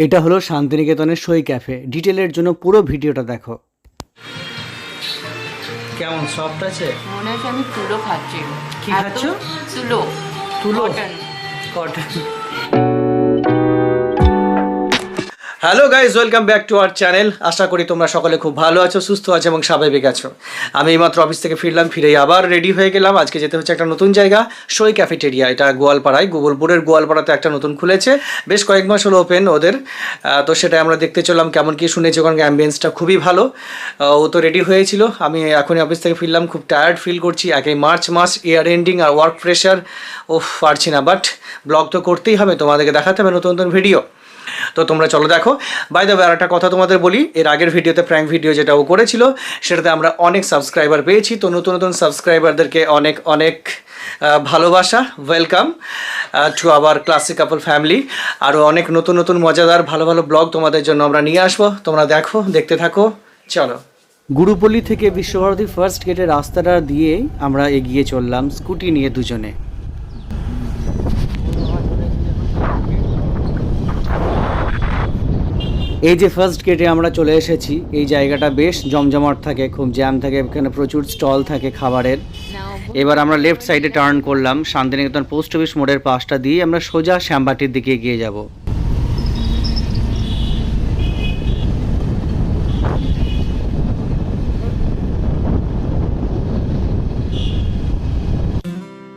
এটা হলো শান্তিনিকেতনের সই ক্যাফে। ডিটেলের জন্য পুরো ভিডিওটা দেখো। কেমন সফট আছে? মনে হচ্ছে আমি তুলো খাচ্ছি। কি খাচ্ছ? তুলো। তুলো? Cotton cotton hello guys welcome back to our channel আশা করি তোমরা সকলে খুব ভালো আছো, সুস্থ আছো এবং স্বাভাবিক আছো। আমি এইমাত্র অফিস থেকে ফিরলাম, ফিরেই আবার রেডি হয়ে গেলাম। আজকে যেতে হচ্ছে একটা নতুন জায়গা, সই ক্যাফেটেরিয়া এটা গোয়ালপাড়ায়, গোবলপুরের গোয়ালপাড়াতে একটা নতুন খুলেছে। বেশ কয়েক মাস হলো ওপেন ওদের। তো সেটা আমরা দেখতে চললাম, কেমন কি শুনেছি ওখানে অ্যাম্বিয়েন্সটা খুবই ভালো। ও তো রেডি হয়েছিল। আমি এখনই অফিস থেকে ফিরলাম, খুব টায়ার্ড ফিল করছি। একে মার্চ মাস ইয়ার এন্ডিং আর ওয়ার্ক প্রেশার ও পারছি না। বাট ব্লগ তো করতেই হবে, তোমাদেরকে দেখাতে হবে নতুন নতুন ভিডিও তো তোমরা চলো দেখো। বাই দ্য আর একটা কথা তোমাদের বলি, এর আগের ভিডিওতে প্র্যাঙ্ক ভিডিও যেটা ও করেছিল, সেটাতে আমরা অনেক সাবস্ক্রাইবার পেয়েছি, তো নতুন নতুন সাবস্ক্রাইবারদেরকে অনেক অনেক ভালোবাসা welcome to our classic couple family আরও অনেক নতুন নতুন মজাদার, ভালো ভালো ব্লগ তোমাদের জন্য আমরা নিয়ে আসব। তোমরা দেখো, দেখতে থাকো, চলো। গুরুপল্লী থেকে বিশ্বভারতী ফার্স্ট গেটের রাস্তাটা দিয়ে আমরা এগিয়ে চললাম, স্কুটি নিয়ে দুজনে। এই যে ফার্স্ট গেটে আমরা চলে এসেছি এই জায়গাটা বেশ জমজমাট থাকে খুব জ্যাম থাকে এখানে প্রচুর স্টল থাকে খাবারের। এবার আমরা লেফট সাইডে টার্ন করলাম শান্তিনিকেতন পোস্ট অফিস মোড়ের পাশটা দিয়ে আমরা সোজা শ্যামবাটির দিকে এগিয়ে যাব।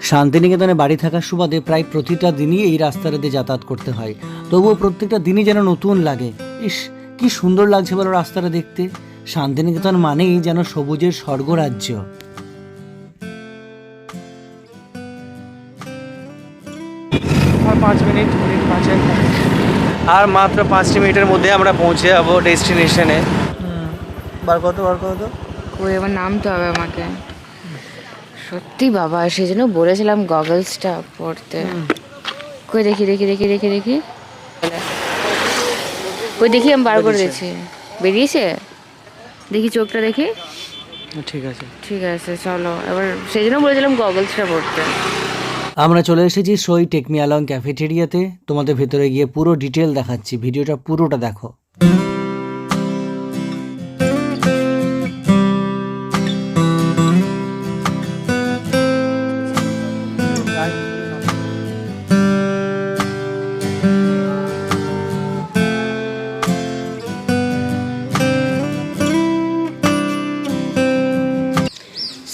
শান্তিনিকেতনে বাড়ি থাকার সুবাদে প্রায় প্রতিটা দিনই এই রাস্তাটা দিয়ে যাতায়াত করতে হয়। তবুও প্রত্যেকটা দিনই যেন নতুন লাগে। ইস কি সুন্দর লাগছে বলো রাস্তাটা দেখতে। শান্তিনিকেতন মানেই যেন সবুজের স্বর্গরাজ্য। আর পাঁচ মিনিট মিনিট পাঁচেক আর মাত্র পাঁচটি মিনিটের মধ্যে আমরা পৌঁছে যাব ডেস্টিনেশনে। বার কত বার কত ওই এবার নামতে হবে আমাকে। সত্যি বাবা সেই জন্য বলেছিলাম গগলসটা পড়তে কই দেখি দেখি দেখি দেখি দেখি। কই দেখি আমি বার করে দিচ্ছি বেরিয়েছে? দেখি চোখটা দেখি। ঠিক আছে। ঠিক আছে চলো। এবার সেই জন্য বলেছিলাম গগলসটা পড়তে আমরা চলে এসেছি সই টেকমি অ্যালং ক্যাফেটেরিয়াতে তোমাদের ভেতরে গিয়ে পুরো ডিটেল দেখাচ্ছি। ভিডিওটা পুরোটা দেখো।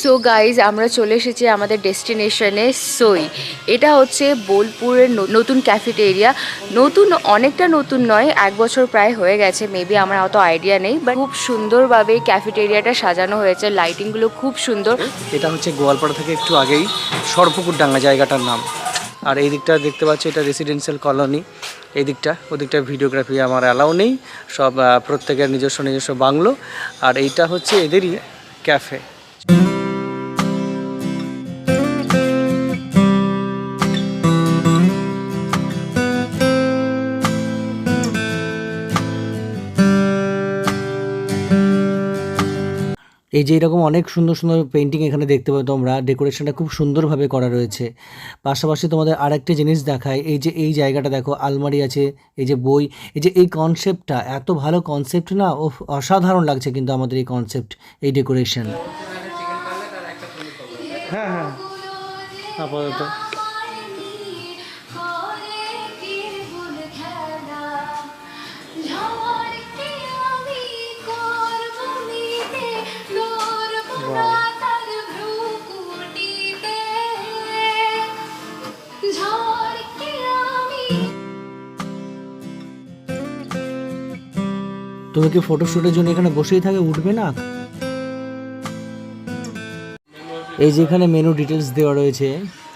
সো গাইজ আমরা চলে এসেছি আমাদের ডেস্টিনেশনে সই এটা হচ্ছে বোলপুরের নতুন ক্যাফেটেরিয়া নতুন অনেকটা নতুন নয়, এক বছর প্রায় হয়ে গেছে মেবি আমার অত আইডিয়া নেই বাট খুব সুন্দরভাবে ক্যাফেটেরিয়াটা সাজানো হয়েছে লাইটিংগুলো খুব সুন্দর। এটা হচ্ছে গোয়ালপাড়া থেকে একটু আগেই সরপুকুর ডাঙ্গা জায়গাটার নাম। আর এই দিকটা দেখতে পাচ্ছি, এটা রেসিডেন্সিয়াল কলোনি এই দিকটা, ওদিকটা ভিডিওগ্রাফি আমার অ্যালাউ নেই, সব প্রত্যেকের নিজস্ব নিজস্ব বাংলো। আর এইটা হচ্ছে এদেরই ক্যাফে এই যে এরকম অনেক সুন্দর সুন্দর পেন্টিং এখানে দেখতে পাবে তোমরা ডেকোরেশনটা খুব সুন্দরভাবে করা রয়েছে। পাশাপাশি তোমাদের আরেকটা জিনিস দেখায় এই যে এই জায়গাটা দেখো, আলমারি আছে, এই যে বই, এই যে এই কনসেপ্টটা এত ভালো কনসেপ্ট না ও অসাধারণ লাগছে কিন্তু আমাদের এই কনসেপ্ট এই ডেকোরেশন হ্যাঁ হ্যাঁ। আপাতত। তুমি কি ফটোশ্যুটের জন্য এখানে বসেই থাকে উঠবে না? এই যে এখানে মেনু ডিটেলস দেওয়া রয়েছে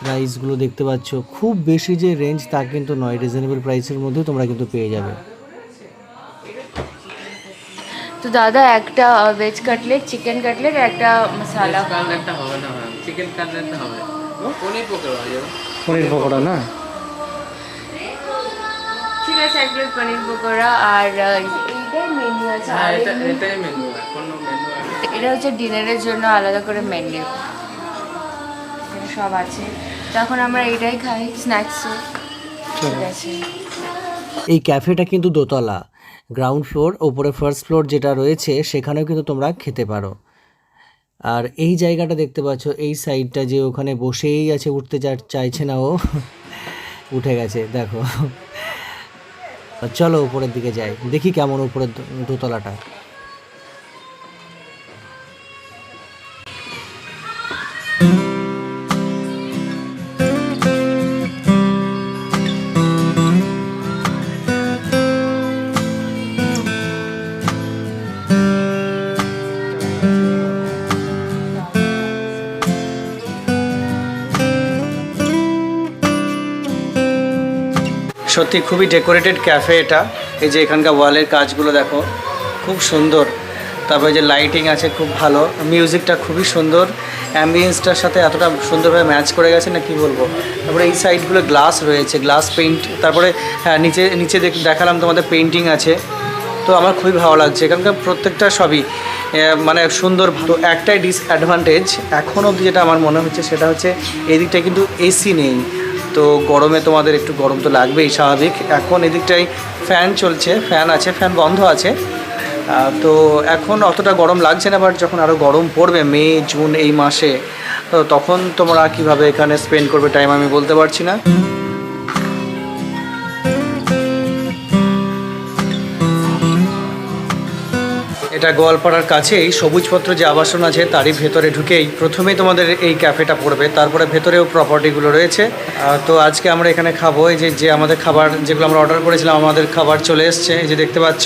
প্রাইসগুলো দেখতে পাচ্ছ। খুব বেশি যে রেঞ্জ তা কিন্তু নয় রিজনেবল প্রাইসের মধ্যে তোমরা কিন্তু পেয়ে যাবে। তো দাদা একটা ভেজ কাটলেট চিকেন কাটলেট একটা মশালা কাটলেটটা হবে না ম্যাম চিকেন কাটলেটটা হবে। পনির পকোড়া পনির পকোড়া না? ঠিক আছে এক প্লেট পনির পকোড়া আর মেনু আছে হ্যাঁ এটা এটাই মেনু কোনো মেনু এটা হচ্ছে ডিনারের জন্য আলাদা করে মেনু সব আছে। তখন আমরা এটাই খাই স্ন্যাক্সে ঠিক আছে। এই ক্যাফেটা কিন্তু দোতলা। গ্রাউন্ড ফ্লোর ওপরে ফার্স্ট ফ্লোর যেটা রয়েছে সেখানেও কিন্তু তোমরা খেতে পারো। আর এই জায়গাটা দেখতে পাচ্ছ এই সাইডটা যে ওখানে বসেই আছে উঠতে চাইছে না ও। উঠে গেছে দেখো। চলো উপরের দিকে যাই। দেখি কেমন উপরের দোতলাটা। সত্যি খুবই ডেকোরেটেড ক্যাফে এটা। এই যে এখানকার ওয়ালের কাজগুলো দেখো, খুব সুন্দর। তারপরে যে লাইটিং আছে খুব ভালো, মিউজিকটা খুবই সুন্দর। অ্যাম্বিয়েন্সটার সাথে এতটা সুন্দরভাবে ম্যাচ করে গেছে না কি বলব। তারপরে এই সাইডগুলো গ্লাস রয়েছে, গ্লাস পেইন্ট। তারপরে হ্যাঁ নিচে নিচে দেখ- দেখালাম তোমাদের পেন্টিং আছে। তো আমার খুবই ভালো লাগছে, এখানকার প্রত্যেকটা সবই মানে সুন্দর তো একটাই ডিসঅ্যাডভান্টেজ এখন অবধি যেটা আমার মনে হচ্ছে সেটা হচ্ছে এদিকটা কিন্তু এসি নেই। তো গরমে তোমাদের একটু গরম তো লাগবেই স্বাভাবিক। এখন এদিকটাই ফ্যান চলছে, ফ্যান আছে, ফ্যান বন্ধ আছে। তো এখন অতটা গরম লাগছে না বাট যখন আরও গরম পড়বে, মে, জুন এই মাসে তখন তোমরা কীভাবে এখানে স্পেন্ড করবে টাইম আমি বলতে পারছি না। এটা গোয়ালপাড়ার কাছেই সবুজপত্র যে আবাসন আছে তারই ভেতরে ঢুকেই প্রথমেই তোমাদের এই ক্যাফেটা পড়বে তারপরে ভেতরেও প্রপার্টিগুলো রয়েছে। তো আজকে আমরা এখানে খাব এই যে যে আমাদের খাবার যেগুলো আমরা অর্ডার করেছিলাম আমাদের খাবার চলে এসছে এই যে দেখতে পাচ্ছ।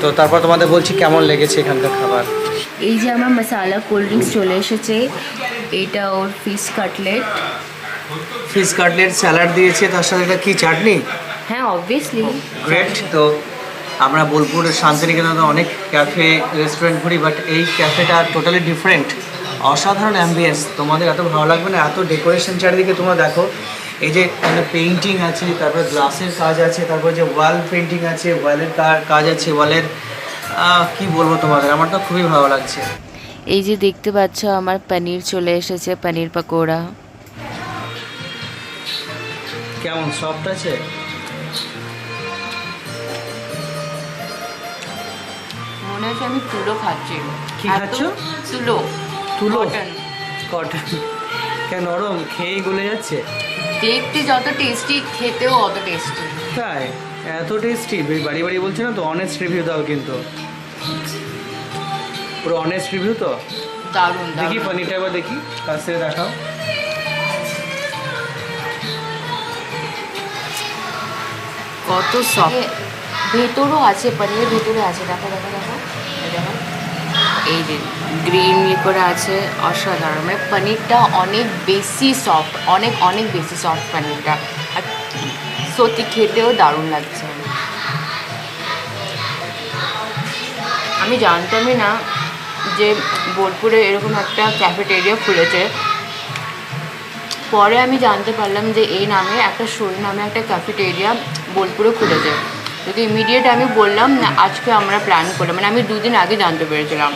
তো তারপর তোমাদের বলছি কেমন লেগেছে এখানকার খাবার। এই যে আমার মশালা কোল্ড ড্রিঙ্কস চলে এসেছে এটা ওর fish cutlet fish cutlet salad দিয়েছে তার সাথে এটা কি চাটনি? হ্যাঁ অবভিয়াসলি গ্রেট তো আমরা বোলপুরের শান্তিনিকেতনে অনেক ক্যাফে রেস্টুরেন্ট ঘুরি বাট এই ক্যাফেটা টোটালি ডিফারেন্ট অসাধারণ অ্যাম্বিয়েন্স তোমাদের এত ভালো লাগবে না? এত ডেকোরেশন চারিদিকে তোমরা দেখো। এই যে পেইন্টিং আছে তারপর গ্লাসের কাজ আছে তারপর যে ওয়াল পেন্টিং আছে ওয়ালের কাজ আছে ওয়ালের কি বলব তোমাদের? আমার তো খুবই ভালো লাগছে। এই যে দেখতে পাচ্ছ আমার পনির চলে এসেছে পনির পকোড়া। কেমন? সফট আছে? মনে হচ্ছে আমি তুলো খাচ্ছি। কি খাচ্ছ? তুলো। তুলো? কটন কেন নরম? খেয়েই গলে যাচ্ছে? দেখতে যত টেস্টি খেতেও অত টেস্টি তাই? এত টেস্টি বাড়ি বাড়ি বলছে না তো অনেস্ট রিভিউ দাও কিন্তু। পুরো অনেস্ট রিভিউ তো? দারুণ দেখি পনিরটা এবার দেখি কাছ থেকে দেখাও। কত সফট ভেতরও আছে পনিরের ভেতরে আছে। দেখো দেখো। এই যে গ্রিন ইয়ে করে আছে, অসাধারণ। মানে পনিরটা অনেক বেশি সফট অনেক অনেক বেশি সফট পনিরটা। আর সত্যি খেতেও দারুণ লাগছে। আমি জানতামই না যে বোলপুরে এরকম একটা ক্যাফেটেরিয়া খুলেছে। পরে আমি জানতে পারলাম যে এই নামে একটা সই নামে একটা ক্যাফেটেরিয়া বোলপুরে খুলেছে। যদি ইমিডিয়েট আমি বললাম, না, আজকে আমরা প্ল্যান করলাম মানে আমি দুদিন আগে জানতে পেরেছিলাম।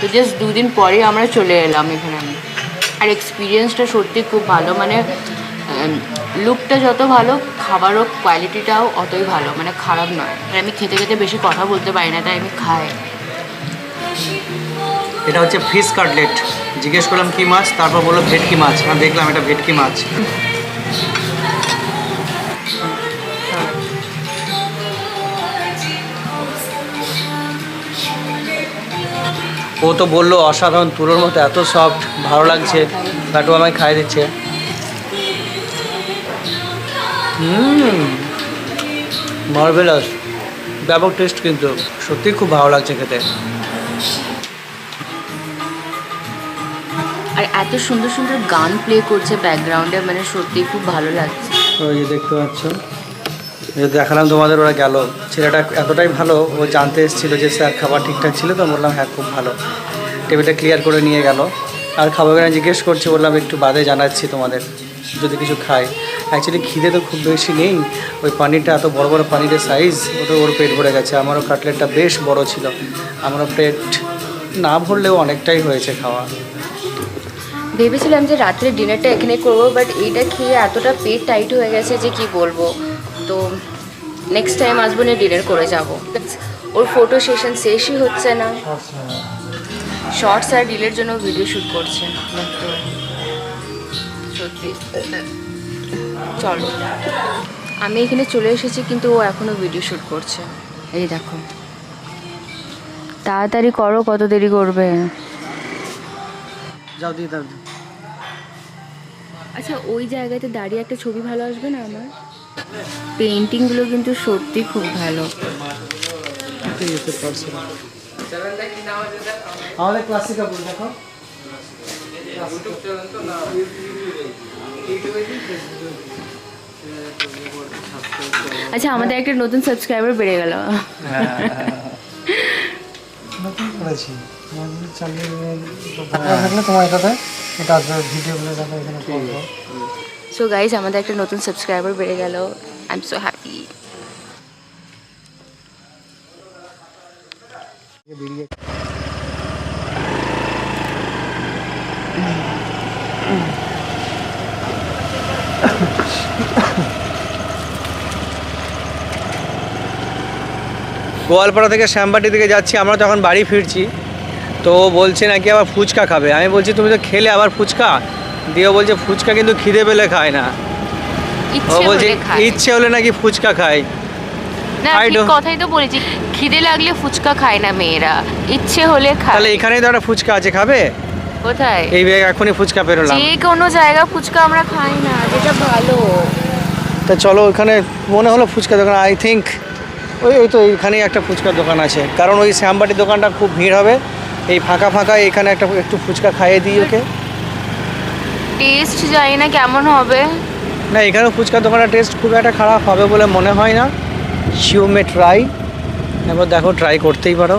তো জাস্ট দুদিন পরে আমরা চলে এলাম এখানে আমি। আর এক্সপিরিয়েন্সটা সত্যি খুব ভালো মানে লুকটা যত ভালো, খাবারও কোয়ালিটিটাও অতই ভালো মানে খারাপ নয়। আর আমি খেতে খেতে বেশি কথা বলতে পারি না, তাই আমি খাই। এটা হচ্ছে ফিশ কাটলেট জিজ্ঞেস করলাম কি মাছ, তারপর বলল ভেটকি মাছ। আর দেখলাম এটা ভেটকি মাছ। ও তো বলল অসাধারণ তুলোর মতো এত সফট ভালো লাগছে। লাটু আমায় খাই দিচ্ছে। হুম মার্বেলাস ব্যাপক টেস্ট কিন্তু। সত্যি খুব ভালো লাগছে খেতে। আর এত সুন্দর সুন্দর গান প্লে করছে ব্যাকগ্রাউন্ডে মানে সত্যি খুব ভালো লাগছে। ওই দেখতে পাচ্ছ। দেখালাম তোমাদের ওরা গেল। ছেলেটা এতটাই ভালো, ও জানতে এসেছিল যে স্যার খাবার ঠিকঠাক ছিল, তো বললাম হ্যাঁ খুব ভালো। টেবিলটা ক্লিয়ার করে নিয়ে গেল। আর খাবার কেন জিজ্ঞেস করছি, বললাম, একটু বাদে জানাচ্ছি তোমাদের, যদি কিছু খাই। অ্যাকচুয়ালি খিদে তো খুব বেশি নেই। ওই পানিরটা এত বড় বড় পানিরের সাইজ ওটা ওর পেট ভরে গেছে। আমারও কাটলেটটা বেশ বড় ছিল। আমারও পেট না ভরলেও অনেকটাই হয়েছে খাওয়া। ভেবেছিলাম যে রাত্রে ডিনারটা এখানে করব বাট এইটা খেয়ে এতটা পেট টাইট হয়ে গেছে যে কি বলব? তো নেক্সট টাইম আসব না ডিনার করে যাব। ওর ফটো সেশন শেষই হচ্ছে না। শর্টস আর রিলের জন্য ভিডিও শ্যুট করছে। সত্যি। চলো। আমি এখানে চলে এসেছি কিন্তু ও এখনও ভিডিও শ্যুট করছে। এই দেখো। তাড়াতাড়ি করো কত দেরি করবে। যাও দিয়ে দাও। আচ্ছা ওই জায়গাতে দাঁড়িয়ে একটা ছবি ভালো আসবে না আমার? পেন্টিংগুলো কিন্তু সত্যি খুব ভালো। আমাদের ক্লাসিকা বল দেখো। আচ্ছা আমাদের একটা নতুন সাবস্ক্রাইবার বেড়ে গেল। নতুন করেছি। চালিয়ে থাকলে তোমার সাথে এটা আসবে ভিডিওগুলো দেখো এখানে করব। সো গাইজ আমাদের একটা নতুন সাবস্ক্রাইবার বেড়ে গেল। I am so happy Goalpara থেকে শ্যামবাটি থেকে যাচ্ছি, আমরা তখন বাড়ি ফিরছি। তো বলছে নাকি আবার ফুচকা খাবে। আমি বলছি, তুমি তো খেলে আবার ফুচকা? দিয়ে বলছে ফুচকা কিন্তু খিদে পেলে খায় না। ও বলছে ইচ্ছে হলে নাকি ফুচকা খায়। না ঠিক কথাই তো বলেছি। খিদে লাগলে ফুচকা খায় না মেয়েরা। ইচ্ছে হলে খায়। তাহলে এখানেই তো একটা ফুচকা আছে খাবে? কোথায়? এই ব্যাগ এখনই ফুচকা পেরোলাম। যে কোনো জায়গা ফুচকা আমরা খাই না যেটা ভালো। তা চলো ওখানে মনে হলো ফুচকা দোকান। আই থিঙ্ক ওই ওই তো এইখানেই একটা ফুচকার দোকান আছে। কারণ ওই শ্যামবাটির দোকানটা খুব ভিড় হবে। এই ফাঁকা ফাঁকা এখানে একটা একটু ফুচকা খাইয়ে দিই ওকে। টেস্ট জানি না কেমন হবে। না এখানেও ফুচকার দোকানটা টেস্ট খুব একটা খারাপ হবে বলে মনে হয় না। শিও মে ট্রাই এবার দেখো ট্রাই করতেই পারো।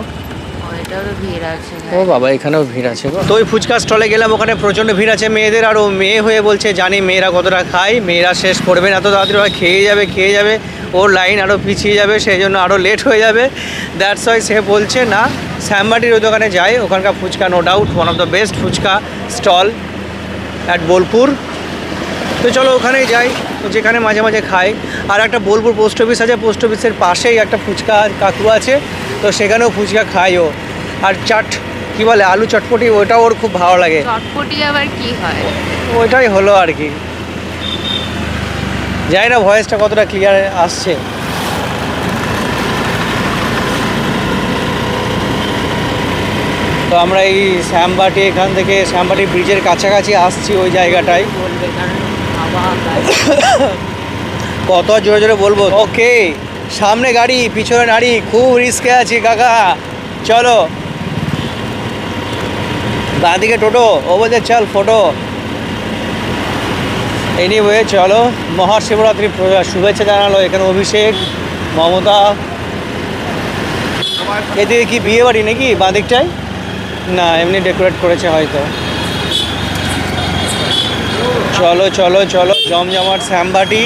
আছে ও বাবা এখানেও ভিড় আছে। তো ওই ফুচকা স্টলে গেলাম ওখানে প্রচণ্ড ভিড় আছে মেয়েদের আর ও মেয়ে হয়ে বলছে জানি মেয়েরা কতটা খায় মেয়েরা শেষ করবে না এত তাড়াতাড়ি ওরা খেয়ে যাবে খেয়ে যাবে। ওর লাইন আরও পিছিয়ে যাবে সেই জন্য আরও লেট হয়ে যাবে। দ্যাটস ওয়াই সে বলছে না শ্যামবাটির ওই দোকানে যাই ওখানকার phuchka no doubt one of the best phuchka stall at Bolpur তো চলো ওখানেই যাই তো যেখানে মাঝে মাঝে খাই। আর একটা বোলপুর পোস্ট অফিস আছে পোস্ট অফিসের পাশেই একটা ফুচকা কাকু আছে তো সেখানেও ফুচকা খাই ও। আর চাট কি বলে আলু চটপটি ওটাও ওর খুব ভালো লাগে। চটপটি আবার কি হয়? ওইটাই হলো আর কি। জানি না ভয়েসটা কতটা ক্লিয়ার আসছে। তো আমরা এই শ্যামবাটি এখান থেকে শ্যামবাটি ব্রিজের কাছাকাছি আসছি ওই জায়গাটায়। কত জোরে জোরে বলব? ওকে সামনে গাড়ি পিছনে নাড়ি খুব রিস্কে আছি কাকা। চলো। বাঁদিকে টোটো ও বলছে চল ফটো। এনিওয়ে চলো। মহাশিবরাত্রি শুভেচ্ছা জানালো এখানে অভিষেক মমতা। এদিকে কি বিয়ে বাড়ি নাকি বাঁদিকটায়? না, এমনি ডেকোরেট করেছে হয়তো। চলো চলো চলো, জমজমাট শ্যামবাটি।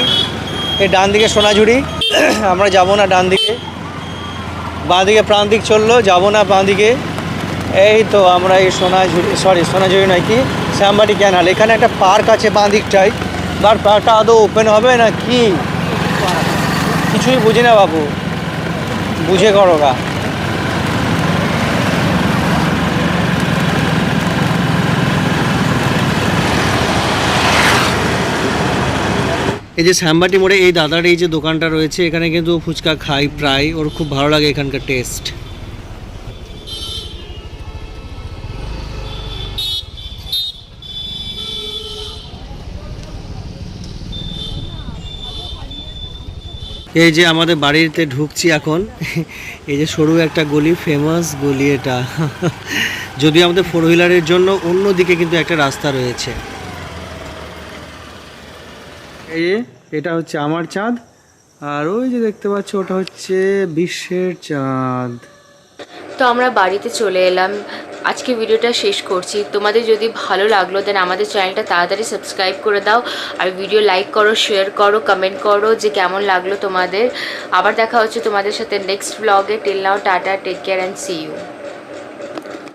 এই ডান দিকে সোনাঝুরি। আমরা যাব না ডান দিকে। বাঁ দিকে প্রান্তিক চলল, যাব না বাঁ দিকে। এই তো আমরা এই সোনাঝুরি সরি সোনাঝুরি নয় কি, শ্যামবাটি ক্যানাল এখানে একটা পার্ক আছে বাঁ দিকটায়। বার পার্কটা আদৌ ওপেন হবে না কি? কিছুই বুঝি না বাবু। বুঝে করো গা। এই যে শ্যামবাটি মোড়ে এই দাদার এই যে দোকানটা রয়েছে, এখানে কিন্তু ফুচকা খাই প্রায়। ওর খুব ভালো লাগে এখানকার টেস্ট এই যে আমাদের বাড়িতে ঢুকছি এখন। এই যে সরু একটা গলি ফেমাস গলি এটা। যদিও আমাদের ফোর হুইলারের জন্য অন্য দিকে কিন্তু একটা রাস্তা রয়েছে। যে এটা হচ্ছে আমার চাঁদ, আর ওই যে দেখতে পাচ্ছ, ওটা হচ্ছে বিশ্বের চাঁদ। তো আমরা বাড়িতে চলে এলাম। আজকে ভিডিওটা শেষ করছি। তোমাদের যদি ভালো লাগল দেন আমাদের চ্যানেলটা তাড়াতাড়ি সাবস্ক্রাইব করে দাও। আর ভিডিও লাইক করো শেয়ার করো কমেন্ট করো যে কেমন লাগল তোমাদের। আবার দেখা হচ্ছে তোমাদের সাথে নেক্সট ব্লগে till now tata take care and see you